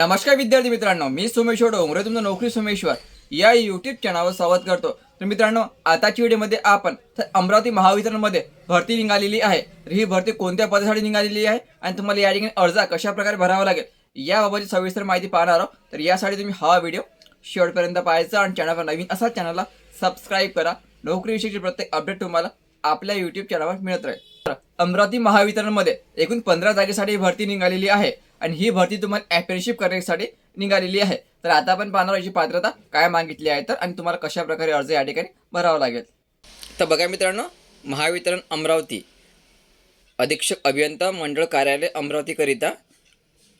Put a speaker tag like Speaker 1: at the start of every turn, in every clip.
Speaker 1: नमस्कार विद्यार्थी मित्रांनो मी सोमेश्वर डोंगरे तुमचं नोकरी सोमेश्वर. या युट्यूब चॅनलवर स्वागत करतो. तर मित्रांनो आताच्या व्हिडिओमध्ये आपण तर अमरावती महावितरणमध्ये भरती निघालेली आहे. तर ही भरती कोणत्या पदासाठी निघालेली आहे आणि तुम्हाला या ठिकाणी अर्ज कशा प्रकारे भरावा लागेल याबाबतची सविस्तर माहिती पाहणार आहोत. तर यासाठी तुम्ही हा व्हिडिओ शेवटपर्यंत पाहायचा आणि चॅनलवर नवीन असा चॅनलला सबस्क्राईब करा. नोकरीविषयीची प्रत्येक अपडेट तुम्हाला आपल्या युट्यूब चॅनलवर मिळत राहील. तर अमरावती महावितरणमध्ये एकूण पंधरा जागेसाठी भरती निघालेली आहे. आणि ही भरती तुम्हाला ॲप्रेनशिप करण्यासाठी निघालेली आहे. तर आता आपण पाहणार याची पात्रता काय मागितली आहे तर आणि तुम्हाला कशा प्रकारे अर्ज या ठिकाणी भरावा लागेल. तर बघा मित्रांनो महावितरण अमरावती. अधीक्षक अभियंता मंडळ कार्यालय अमरावतीकरिता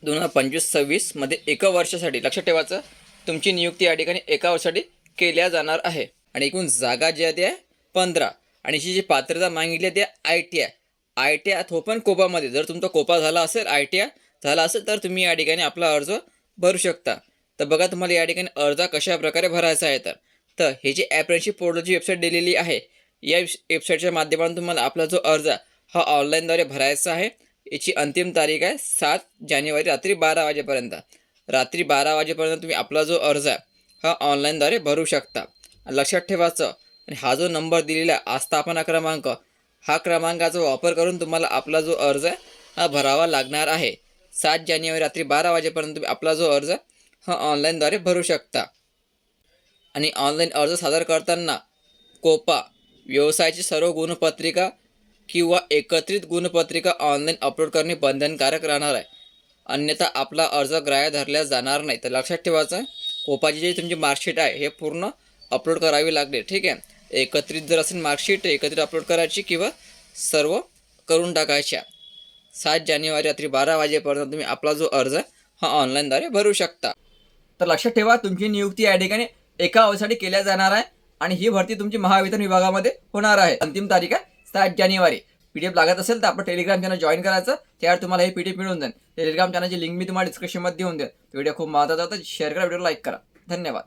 Speaker 1: दोन हजार पंचवीस सव्वीसमध्ये एका वर्षासाठी लक्षात ठेवायचं तुमची नियुक्ती या ठिकाणी एका वर्षासाठी केल्या जाणार आहे. आणि एकूण जागा जी आहे ती आहे पंधरा. आणि ही जी पात्रता मागितली आहे ती I T I. I T I Thopan कोपामध्ये जर तुमचा कोपा झाला असेल आय टी आय झाला असेल तर तुम्ही या ठिकाणी आपला अर्ज भरू शकता. तर बघा तुम्हाला या ठिकाणी अर्ज कशा प्रकारे भरायचा आहे तर. तर हे जी ॲप्रेंशिप पोर्टलची वेबसाईट दिलेली आहे या वेबसाईटच्या माध्यमातून तुम्हाला आपला जो अर्ज आहे, हा ऑनलाईनद्वारे भरायचा आहे. याची अंतिम तारीख आहे सात जानेवारी रात्री बारा वाजेपर्यंत. रात्री बारा वाजेपर्यंत तुम्ही आपला जो अर्ज आहे हा ऑनलाईनद्वारे भरू शकता. लक्षात ठेवायचं आणि हा जो नंबर दिलेला आहे आस्थापना क्रमांक हा क्रमांकाचा वापर करून तुम्हाला आपला जो अर्ज आहे हा भरावा लागणार आहे. सात जानेवारी रात्री बारा वाजेपर्यंत आपला जो अर्ज हा ऑनलाईनद्वारे भरू शकता. आणि ऑनलाईन अर्ज सादर करताना कोपा व्यवसायाची सर्व गुणपत्रिका किंवा एकत्रित गुणपत्रिका ऑनलाईन अपलोड करणे बंधनकारक राहणार आहे. अन्यथा आपला अर्ज ग्राह्य धरल्या जाणार नाही. तर लक्षात ठेवायचं कोपाची जी तुमची मार्कशीट आहे हे पूर्ण अपलोड करावी लागते. ठीक आहे? एकत्रित जर असेल मार्कशीट एकत्रित अपलोड करायची किंवा सर्व करून टाकायच्या. सात जानेवारी रात्री बारा वाजेपर्यंत तुम्ही आपला जो अर्ज आहे हा ऑनलाईनद्वारे भरू शकता. तर लक्षात ठेवा तुमची नियुक्ती या ठिकाणी एका वर्षासाठी केल्या जाणार आहे आणि ही भरती तुमची महावितरण विभागामध्ये होणार आहे. अंतिम तारीख आहे सात जानेवारी. पीडीएफ लागत असेल तर आपण टेलिग्राम चॅनल जॉईन करायचं त्यावर तुम्हाला हे पीडीएफ मिळून जाईल. टेलिग्राम चॅनलची लिंक मी तुम्हाला डिस्क्रिप्शनमध्ये देऊन देईल. व्हिडिओ खूप महत्त्वाचा होता शेअर करा व्हिडिओ लाईक करा. धन्यवाद.